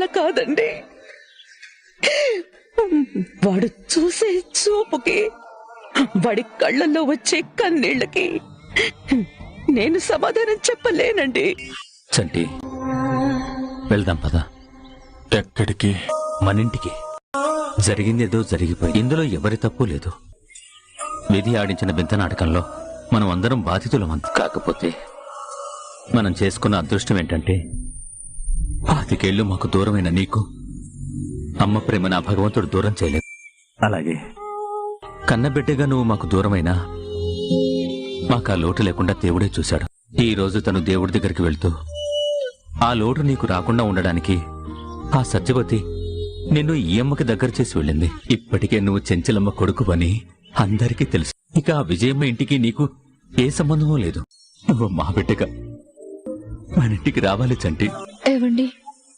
వల్ల కాదండి. వాడు చూసే చూపుకి వాడి కళ్ళల్లో వచ్చే కన్నీళ్ళకి నేను సమాధానం చెప్పలేనండి. చంటి వెళ్దాం పద. ఎక్కడికి? మన ఇంటికి. జరిగిందేదో జరిగిపోయి ఇందులో ఎవరి తప్పు లేదు. విధి ఆడించిన బింత నాటకంలో మనం అందరం బాధితులమంత. కాకపోతే మనం చేసుకున్న అదృష్టం ఏంటంటే పాతికేళ్ళు మాకు దూరమైన నీకు. అమ్మ ప్రేమ నా భగవంతుడు దూరం చేయలేదు. అలాగే. కన్నబిడ్డగా నువ్వు మాకు దూరమైనా మాకు ఆ లోటు లేకుండా దేవుడే చూశాడు. ఈ రోజు తను దేవుడి దగ్గరికి వెళ్తూ ఆ లోటు నీకు రాకుండా ఉండడానికి ఆ సత్యవతి నిన్ను ఈ అమ్మకి దగ్గర చేసి వెళ్ళింది. ఇప్పటికే నువ్వు చెంచలమ్మ కొడుకు అని అందరికీ తెలుసు. ఇక ఆ విజయమ్మ ఇంటికి నీకు ఏ సంబంధమూ లేదు. నువ్వు మా బిడ్డగా. మన ఇంటికి రావాలి చంటి. ఏవండి?